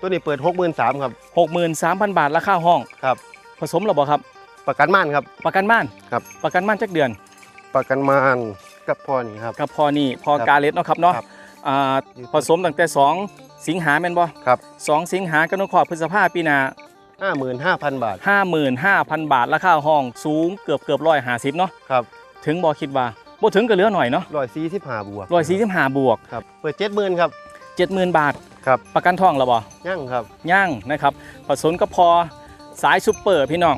ตัวนี้เปิดหกหมื่นสามครับ 63,000 บาทราคาห้อง ครับ ผสมหรือบ่ครับ ประกันม่านครับ ประกันม่านครับ ประกันม่านจักเดือน ประกันม่านกับพ่อนี่ครับ กับพอนี่พอครับกาเลสเนาะครับเนาะครับอ่าผสมตั้งแต่ 2 สิงหาแม่นบ่ครับสองสิงหากันขอบพฤษภาปีหน้าห้าหมื่นห้าพันบาท 55,000 บาทราคาห้องสูงเกือบเกือบ150เนาะครับถึงบ่คิดว่าบ่ถึงก็เหลือหน่อยเนาะร้อยสี่สิบห้าบวก145บวกครับเปิดเจ็ดหมื่นครับ 70,000 บาท ครับประกันทองแล้วบ่ยั่งครับ ย่างนะครับผสมก็พอสายซุปเปอร์พี่น้อง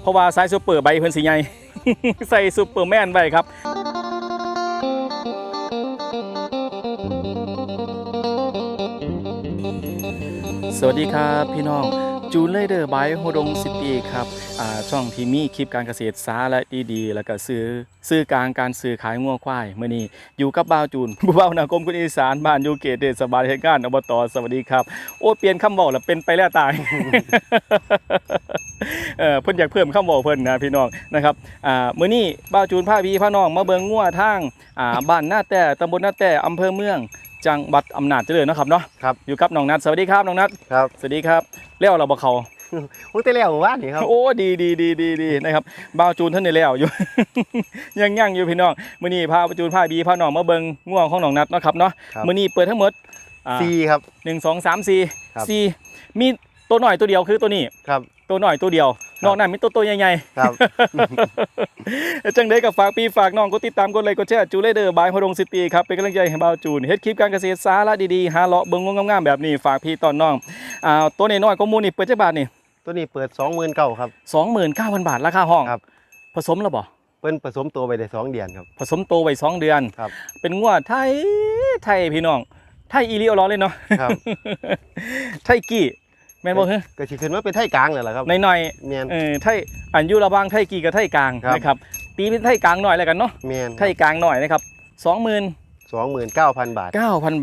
เพราะว่าสายซุปเปอร์ใบเพิ่นสีใหญ่ ใส่ซุปเปอร์แมนไว้ครับ สวัสดีครับพี่น้องจูนเลเดอร์บายโฮดงซิตี้ครับช่องที่มีคลิปการเกษตรสาระดีๆ แล้วก็ซื้อซื้อกลางการซื้อขายงัวควายเมื่อนี้อยู่กับบ่าวจูนผู้บ่าวนาคมคนอีสานบ้านยูเกตเดชสบายเหตุการณ์อบตสวัสดีครับ โอ้เปลี่ยนคำบอกแล้วเป็นไปแล้วตายเออเพิ่นอยากเพิ่มคำบอกเพิ่นนะพี่น้องนะครับอ่ามื้อนี้บ่าวจูนพาพี่พาน้องมาเบิงงัวทางอ่าบ้านหน้าแต่ตำบลหน้าแต่อำเภอเมือง จังหวัดอำนาจเจริญนะครับเนาะครับ อยู่กับน้องนัทสวัสดีครับน้องนัทครับสวัสดีครับเลี้ยวเราบ่เขาหุ้นเตะแล้วว่านนี่ครับโอ้ดีดีดีดีดีนะครับบ่าวจูนท่านในแล้วอยู่ ยังยังอยู่พี่น้องมื้อนี้พาบ่าวจูนพาบีพาน้องมาเบิ่งง่วงของน้องนัทเนาะครับเนาะครับมื้อนี้เปิดทั้งหมดอ่าซีครับหนึ่งสองสามสี่ครับสี่มีตัวหน่อยตัวเดียวคือตัวนี้ครับ ตัวหน่อยตัวเดียวครับนอกนั้นมีตัวตัวใหญ่ครับๆจังได้กับฝากปีฝากน้องกดติดตามกดไลค์กดแชร์จูเลเดอร์บายพดงซิตี้ครับเป็นกำลังใจให้บ่าวจูนเฮ็ดคลิปการเกษตรสาระดีๆหาเลาะเบิ่งงงามๆแบบนี้ฝากพี่ตอนน้องอ่าตัวน้อยๆก็มูนี่เปิดจักบาทนี่ตัวนี้เปิดสองหมื่นเก้าครับ29,000 บาทราคาห้องครับผสมแล้วบ่เปิ้นผสมตัวไปได้สองเดือนครับผสมโตไว้2เดือนครับเป็นงวดไทยไทยพี่น้องไทยอีหลีเอาล้อเลยเนาะครับไทยกี่ แม่นบ่ฮะก็สิขึ้นมาเป็นไทยกลางเลยแหละครับหน่อยเมียนๆเออไทยอันอยู่ระหว่างไทยกี่กับไทยกลางครับ นะครับตีเป็นไทยกลางหน่อยแล้วกันเนาะเมียนไทยกลางหน่อยนะครับ29,000สองหมื่นเก้าพันบาท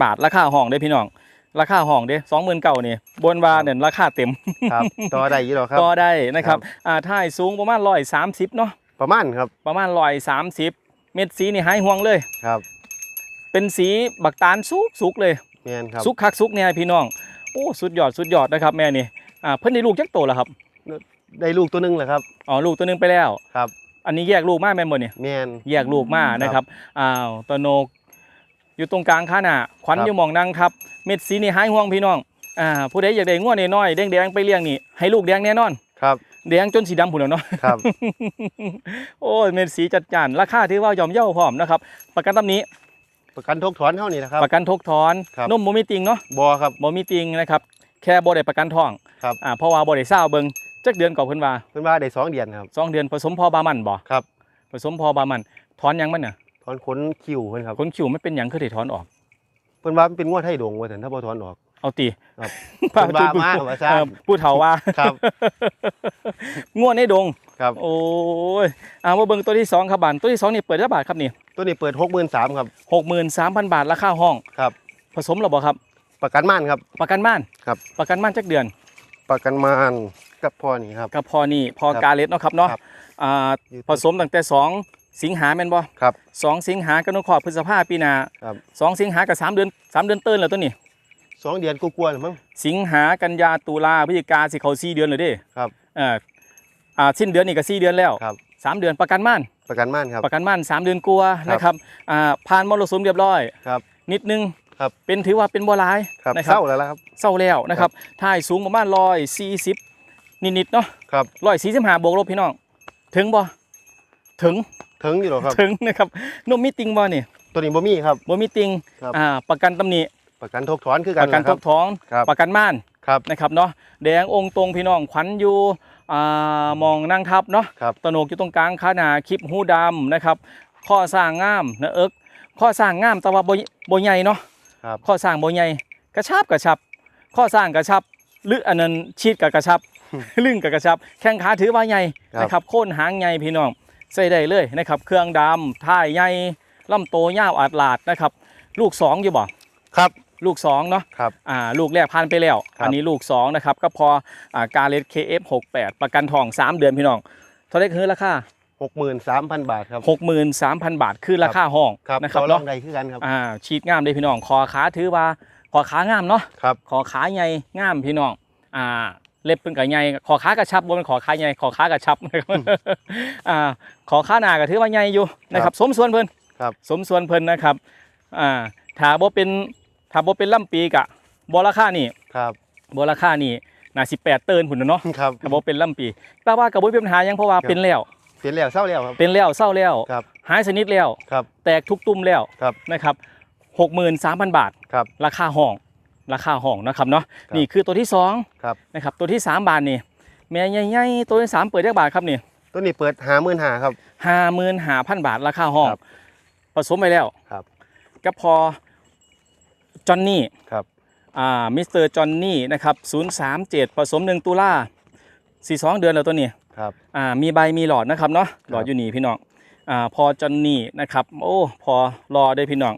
บาท ราคาห้องเด้อพี่น้อง ราคาห้องเด้29,000นี่บนว่าเนี่ยราคาเต็มครับ ต่อได้อยี่หรอครับ ก็ได้นะครับอ่าท้ายสูงประมาณ130เนาะประมาณครับ ประมาณ130เม็ดสีนี่หายห่วงเลย ครับ เป็นสีบักตาลสุกสุกๆเลยเมียนครับ สุกคักสุกเนี่ยพี่น้อง โอ้สุดยอดสุดยอดนะครับแม่นี่อ่าเพิ่นได้ลูกจักโตแล้วครับ ได้ลูกตัวหนึงแหละครับ อ๋อลูกตัวหนึงไปแล้วครับ อันนี้แยกลูกมาแม่นบ่เนี่ยเมียนแยกลูกมานะครับอ้าวตะโนกอยู่ตรงกลางขาหน้าขวัญครับ อยู่หมองนั่งครับ เม็ดสีนี่หายห่วงพี่น้องอ่าผู้ใดอยากได้งัวน้อยๆแดงๆไปเลี้ยงนี่ให้ลูกแดงแน่นอนครับแดงจนสีดำพุ่นแล้วเนาะ ครับ โอ้ยเม็ดสีจัดจ้านราคาถือว่ายอมเย่าพร้อมนะครับ ประกันตำหนี้ ประกันทกถอนเท่านี้นะครับ ประกันทกถอนครับ นมบ่มีติงเนาะบอครับบ่มีติงนะครับแค่บ่ได้ประกันท้องครับ อ่าเพราะว่าบ่ได้ทราบเบิ่งจักเดือนก่อนเพิ่นว่าเพิ่นว่าได้สองเดือนครับ สองเดือนผสมพอบามันบ่ครับ ผสมพอบามันถอนหยังมันน่ะถอนขนคิวเพิ่นครับ ขนคิวมันเป็นหยังคือได้ถอนออก เพิ่นว่ามันเป็นงวดไทยดงว่าซั่นถ้าบ่ถอนออก เอาตีครับป้เพิ่นว่ามาว่าซั่นเออผู้เฒ่าว่าครับง่วนในดงครับ โอ้ยอ่ามาเบิ่งตัวที่สองครับบานตัวที่สองนี่เปิดเท่าบาทครับนี่ตัวนี้เปิดหกหมื่นสามครับ63,000บาทราคาห้องครับ ผสมแล้วบ่ครับ ประกันม่านครับ ประกันม่านครับ ประกันม่านจักเดือน ประกันม่านกับพ่อนี่ครับกับพอนี่พอครับกาเลสเนาะครับเนาะครับอ่าผสมตั้งแต่2สิงหาแม่นบ่ครับสองสิงหากันขอบพฤษภาปีหน้าครับสองสิงหากับสามเดือนสามเดือนเติ้นแล้วตัวนี้ สองเดือนกลัวๆหรือมั้ง สิงหากันยาตุลาพฤศจิกาสิเขาสี่เดือนเลยเด้ครับเอ่ออ่าสิ้นเดือนนี่ก็สี่เดือนแล้วครับสามเดือนประกันม่านประกันม่านครับ ประกันม่านสามเดือนกลัวาครับนะครับอ่าผ่านมรสุมเรียบร้อยครับ นิดนึงครับเป็นถือว่าเป็นบัวลายครับนะคเศรับร้าแล้วล่ะครับเศร้าแล้วนะครับถ่ายสูงประมาณร้อยสี่สิบนิดๆเนาะครับร้อยสี่สิบห้าบวกลบพี่น้องถึงบ่ถึงถึงอยู่หรอครับถึงนะครับนมมีติงบ่นี่ตัวนี้บ่มีครับบ่มีติงครับอ่าประกันตำหนิ ประกันทกถอนคือปกันระกันนะคทรับกท้องครับประกันม่านครับนะครับเนาะแดงองค์ตรงพี่น้องขวัญอยู่อ่ามองนั่งทับเนาะครับตะโหนกอยู่ตรงกลางขาหนาคลิปหูดำนะครับ ข้อสร้างงามนะเอิกข้อสร้างงามแต่ว่าบ่บ่ใหญ่เนาะครับข้อสร้างบ่ใหญ่กระชับกระชับ ข้อสร้างกระชับหรืออันนั้นชีดกับกระชับลึ่งกับกระชับ แข้งขาถือว่าใหญ่ครับนะครับโค่นหางใหญ่พี่น้องใส่ได้เลยนะครับ เครื่องดำท้ายใหญ่ลำโตยาวอาดลาดนะครับ ลูกสองอยู่บ่ครับ ลูกสองเนาะครับ อ่าลูกแรกพันไปแล้ว ครับ อันนี้ลูก2นะครับก็พออ่าการเลส KF68 ประกันทอง 3 เดือนพี่น้องเท่าไหรคือราคา หกหมื่นสามพันบาทครับ 63,000 บาทคือราคาห้องครับนะครับต่อรอเนาะงใดคือกันครับ อ่าชีดงามเลยพี่น้องคอขาถือว่าขอขางามเนาะ ครับ ขอขาใหญ่งามพี่น้อง อ่า เล็บเป็นกับใหญ่ขอขากระชับบ่เป็นขอขาใหญ่ขอขากระชับนะครับ อ่า ขอขาหน้าก็ถือว่าใหญ่อยู่นะครับ สมส่วนเพิ่นครับ สมส่วนเพิ่นนะครับ อ่า ถ้าบ่เป็น ถ้าบ่เป็นลำปีกะบ่ราคานี่ครับบ่ราคานี่น่าสิแปดเตินพุ่นน่ะเนาะครับถ้าบ่เป็นลำปีแต่ว่าก็บ่มีปัญหาหยังเพราะว่าครับเป็นแล้วเปลี่ยนแล้วเศร้าแล้วครับเป็นแล้วเศร้าแล้วครับหายสนิทแล้วครับแตกทุกตุ่มแล้วครับนะครับ63,000บาทครับราคาห้องราคาห้องนะครับเนาะครับนี่คือตัวที่สองครับนะครับตัวที่3บาทนี่แม่ใหญ่ๆตัวที่3เปิดได้บาทครับนี่ตัวนี้เปิดหาหมื่นหาครับห้าหมื่นห้าพันบาทราคาห้องครับผสมไปแล้วครับก็พอ จอนนี่ครับอ่ามิสเตอร์จอนนี่นะครับ037 ผสม 1 ตุลา42 เดือนแล้วตัวนี้ครับอ่ามีใบมีหลอดนะครับเนาะหลอดอยู่นี่พี่น้องอ่าพอจอนนี่นะครับโอ้พอรอได้พี่น้อง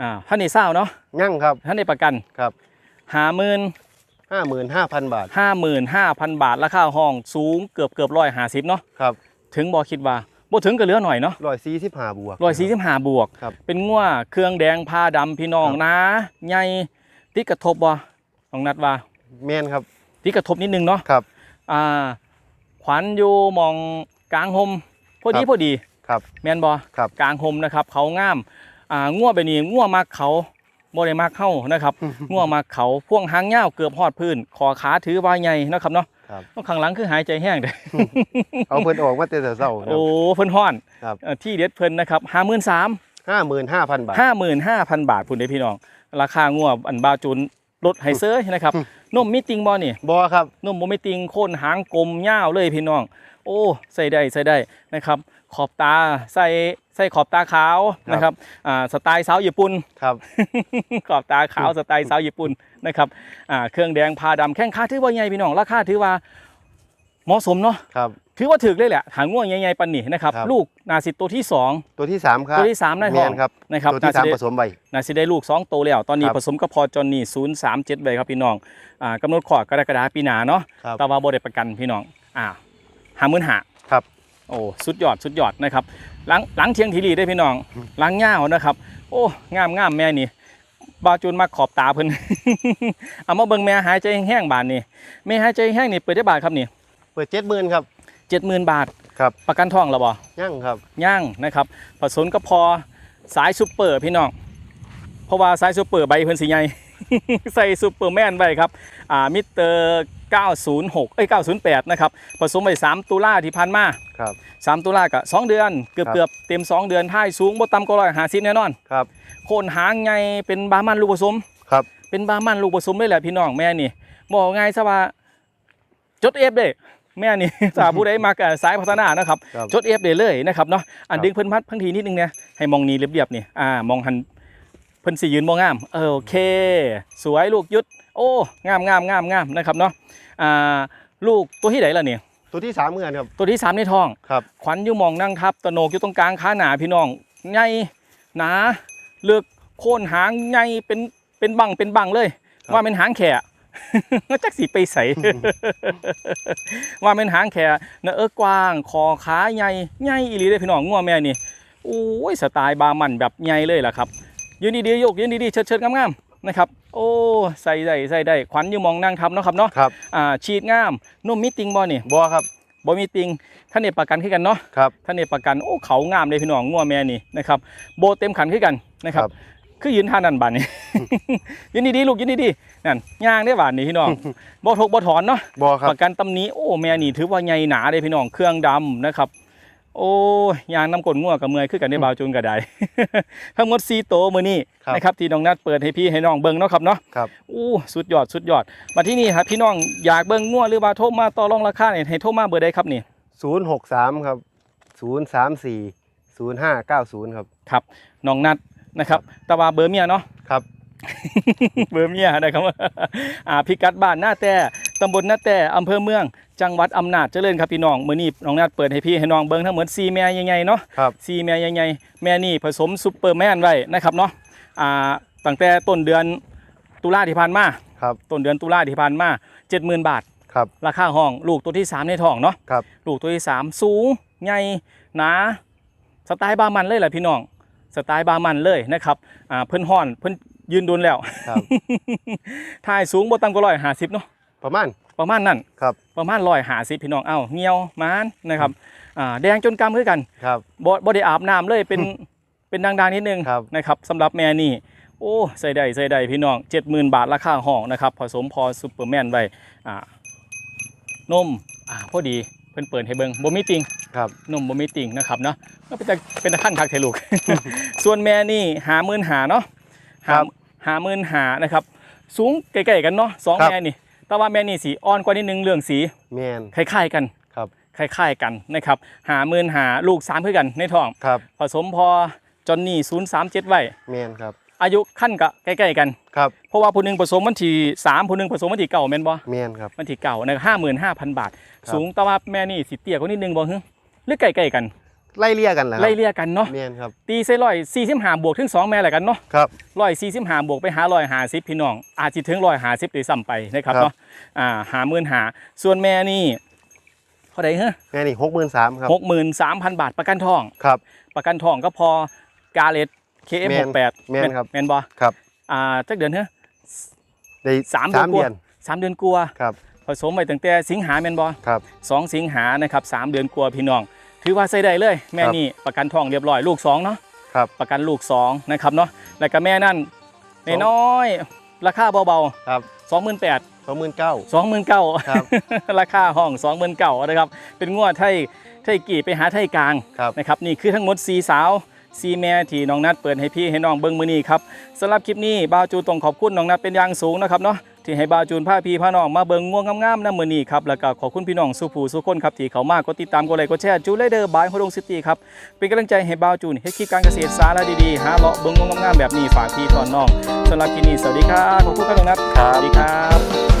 อ่าท่านนี่เศร้าเนาะยั่งครับท่านในประกันครับหาหมื่นห้าหมื่นห้าพันบาทห้าหมื่นห้าพันบาทราคาห้องสูงเกือบเกือบร้อยหาสิบเนาะครับถึงบอคิดว่า บ่ถึงก็เหลือหน่อยเนาะร้อยสี่สิบห้าบวก ร้อยสี่สิบห้าบวก ครับ เป็นงัวเครื่องแดงผ้าดำพี่น้องครับนะใหญ่ติดกระทบบ่น้องนัดว่าแมนครับ ติดกระทบนิดนึงเนาะครับ อ่า ขวัญอยู่หมองกลางหมพอดีครับพอดีครับแม่นบ่ครับ กลางหมนะครับ เขางาม อ่างัวไปนี่งัวมักเขาบ่ได้มักเข้านะครับ งัวมักเขาพ่วงหางยาวเกือบฮอดพื้นขอขาถือว่าใหญ่นะครับเนาะ ครับ ต้องข้างหลังคือหายใจแห้งเด้เอาเพิ่นออกมาแต่เช้าๆครัโอ้เพิ่นฮ้อนครับ เอ่อที่เด็ดเพิ่นนะครับ53,000ห้าหมื่นห้าพันบาท55,000บาทพุ่นเด้พี่น้อง ราคางัวอันบาจูนลดให้เซยนะครับอืม นมมีติงบ่นี่ บอครับ นมบ่มีติงโคนหางกลมยาวเลยพี่น้อง โอ้ ใส่ได้ใส่ได้นะครับ ขอบตาใส่ ใส่ขอบตาขาวนะครับอ่าสไตล์สาวญี่ปุ่นครับขอบตาขาวสไตล์สาวญี่ปุ่นนะครับอ่าเครื่องแดงพาดำแข้งขาถือว่าใหญ่พี่น้องราคาถือว่าเหมาะสมเนาะครับถือว่าถึกเลยแหละหางง่วงใหญ่ๆปันนี่นะครับครับลูกนาสิตตัวที่สองตัวที่สามครับตัวที่สามได้แมทองนครับนะครับตัวที่สามนาสิผได้สมใบนาสิได้ลูกสองโตวแล้วตอนนี้ครับผสมกับพอจอนนี่ศูนย์สามเจ็ดใบครับพี่น้องอ่ากำหนดขอดกรกฎาปีหนาเนาะครับแต่ว่าบริประกันพี่น้องอ่าหามื่นหาครับ โอ้สุดยอดสุดยอดนะครับหลังหลังเทียงทีรีได้พี่น้องหลังย่าวนะครับ โอ้งามงามแม่นี่บาวจูนมาขอบตาเพิ่นเอามาเบิ่งแม่หายใจแห้งๆบานนี่แม่หายใจแห้งนี่เปิดได้บาทครับนี่ เปิดเจ็ดหมื่นครับเจ็ดหมื่นบาทครับประกันทองแล้วบ่ยั่งครับย่างนะครับผสมก็พอสายซูเปอร์พี่น้องเพราะว่าสายซูเปอร์ใบเพิ่นสีใหญ่ใส่ซูเปอร์แมนไว้ครับอ่ามิเตอร์ 906เอ้ย908นะครับผสมไป 3 ตุลาที่ผ่านมาครับ3ตุลาก็2เดือน เกือบครับเกือบเต็ม 2 เดือนท้ายสูงบ่ต่ำกว่า150แน่นอนครับโคนหางใหญ่เป็นบามันลูกผสมครับเป็นบามันลูกผสมเลยแหละพี่น้องแม่นี่บอกง่ายซะว่าจดเอฟเด้แม่นี่ถ้าผู้ใดมากับสายพัฒนานะครับครับจดเอฟได้เลยนะครับเนาะอันครับดึงเพิ่นพัดพังทีนิดนึงเนี่ยให้มองนี้เรียบๆนี่อ่ามองหันเพิ่นสิยืนมองงามเออโอเค สวยลูกยุดโอ้งามงามงามงามนะครับเนาะ อ่าลูกตัวที่ไหนล่ะเนี่ยตัวที่สามเหมือนครับ ตัวที่สามในท้องครับ ขวัญอยู่หมองนั่งทับตะโหนกอยู่ตรงกลางขาหนาพี่น้องใหญ่หนาเลือกโคนหางใหญ่เป็นเป็นบังเป็นบังเลย ครับ ว่าเป็นหางแขะ จักสีไปใส่ว่าเป็นหางแขะเนื้อเออกว้าง คอขาใหญ่ใหญ่อีหลีเลยพี่น้องงัวแม่นี่โอ้ยสไตล์บามันแบบใหญ่เลยล่ะครับยืนดีๆโยกยืนดีๆเชิดเชิดๆงามๆ นะครับ โอ้ใส่ได้ใส่ได้ขวัญอยู่หมองนั่งทับเนาะครับเนาะครับอ่าฉีดงามนุ่มมิติงบอนี่บอครับบ่มีติงท่านเนประกันขึ้นกันเนาะครับท่านเนประกันโอ้เขางามเลยพี่น้องงัวแม่นี่นะครับโบเต็มขันขึ้นกันนะครับครับคือยืนท่านั่นบานนี่ยืนดีๆลูกยืนดีๆนั่นย่างได้บานนี่พี่น้องบ่ทกบ่ถอนเนาะบอครับประกันตำหนี้โอ้แม่นี่ถือว่าใหญ่หนาเลยพี่น้องเครื่องดำนะครับ โอ้ยางน้ำกลนงัวกับเมื่อยคือกันได้บาวจูนก็ได้ทั้งหมด4โตวมื้อนี้ครับนะครับที่น้องนัดเปิดให้พี่ให้น้องเบิ่งเนาะครับเนาะครับอู้สุดยอดสุดยอดมาที่นี่ครับพี่น้องอยากเบิ่งงัวหรือว่าโทรมาต่อรองราคาเนี่ยให้โทรมาเบอร์ใดครับนี่ศูนย์หกสามครับศูนย์สามสี่ศูนย์ห้าเก้าศูนย์ครับครับน้องนัดนะครับแต่ว่าเบอร์เมียเนาะครับเบอร์เมียนะครับอ่าพิกัดบ้านหน้าแต่ตำบลหน้าแต่อำเภอเมือง จังหวัดอำนาจเจริญครับพี่น้องมื้อนี้น้องนัดเปิดให้พี่ให้น้องเบิ่งทั้งหมด4แม่ใหญ่ๆเนาะครับ 4แม่ใหญ่ๆแม่นี่ผสมซุปเปอร์แมนไว้นะครับเนาะอ่าตั้งแต่ต้นเดือนตุลาที่ผ่านมาครับต้นเดือนตุลาที่ผ่านมา70,000 บาทครับราคาห้องลูกตัวที่สามในท้องเนาะครับลูกตัวที่สามสูงใหญ่หนาสไตล์บามันเลยแหละพี่น้องสไตล์บามันเลยนะครับอ่าเพิ่นห้อนเพิ่นยืนโดนแล้วครับถ่ายสูงบ่ต่ำกว่าร้อยห้าสิบเนาะ ประมาณ ประมาณนั้นครับ ประมาณร้อยห้าสิบพี่น้องเอ้าเงียวมานนะครับอ่าแดงจนกำคือกันครับบ่บ่ได้อาบน้ำเลยเป็นเป็นดังๆนิดนึงครับ นะครับสำหรับแม่นี่โอ้ใส่ได้ใส่ได้พี่น้อง 70,000 บาทราคาห้องนะครับผสมพอซูเปอร์แมนไว้อ่านมอ่าพอดีเพิ่นเปิดให้เบิ่งบ่มีติงครับนมบ่มีติ่งนะครับเนาะก็เป็นตะเป็นตะขั้นคักเทลูก ส่วนแม่นี่หาหมื่นหาเนาะหาหาหมื่นหานะครับ สูงใกล้ๆกันเนาะสองแม่นี่ แต่ว่าแม่นี่สีอ่อนกว่านิดนึงเรื่องสีแมนคล้ายๆกันครับคล้ายๆกันนะครับหาหมื่นหาลูกสามเพื่อกันในท้องครับผสมพอจอนนี่ศูนย์สามเจ็ดไว้แมนครับอายุขั้นกะใกล้ๆกันครับเพราะว่าผู้หนึงผสมวันที่สามผู้หนึงผสมวันที่เก่าแม่นบ่แมนครับวันที่เก่านะครับห้าหมื่นห้าพันบาทครับสูงแต่ว่าแม่นี่สิเตี้ยกว่านิดนึงบ่ฮึหรือใกล้ๆกัน ไล่เลี่ยกันแหละครับไล่เลี่ยกันเนาะแมนครับตีใส่ร้อยสี่สิบห้าบวกถึงสองแม่แหละกันเนาะครับร้อยสี่สิบห้าบวกไปหาร้อยหาสิบพี่น้อง อาจจะถึงร้อยหาสิบหรือซ้ำไปนะครับครับเนาะอ่าหาหมื่นหาส่วนแม่นี่เท่าไหร่ฮะแม่นี่หกหมื่นสามครับหกหมื่นสามพันบาทประกันทองครับประกันทองก็พอกาเลต KF แม่หนกแปดแม่นครับแมนบอครับอ่าจักเดือนฮะได้สามเดือนเดือนสามเดือนกลัวาครับผสมไปตั้งแต่สิงหาแมนบอครับสองสิงหานะครับสามเดือนกลัวาพี่น้อง ถือว่าใส่ได้เลย แม่ครับนี่ประกันทองเรียบร้อยลูกสองเนาะครับประกันลูกสองนะครับเนาะแล้วก็แม่นั่นน้อยๆราคาเบาครับๆสองหมื่นแปดสองหมื่นเก้าสองหมื่นเก้าครับราคาห้องสองหมื่นเก้านะครับเป็นงวดไทยไทยกี่ไปหาไทยกลางครับนะครับนี่คือทั้งหมดสีสาว สีแม่ที่น้องนัดเปิดให้พี่ให้น้องเบิ้งมือนี้ครับสำหรับคลิปนี้บาวจูนต้องขอบคุณน้องนัดเป็นอย่างสูงนะครับเนาะที่ให้บาวจูนพาพี่พาน้องมาเบิ้งง่วงงามๆนะมือนี้ครับแล้วก็ขอบคุณพี่น้องสุภูสุคนครับที่เขามากกดติดตามกดไลค์กดแชร์จูเลเดอร์บายโฮดงซิตี้ครับเป็นกำลังใจให้บาวจูนเฮ็ดคลิปการเกษตรสาระดีๆหาเลาะเบิ้งง่วงงามๆแบบนี้ฝากพี่ตอนน้องสำหรับคลิปนี้สวัสดีครับขอบคุณครับน้องนัดครับสวัสดีครับ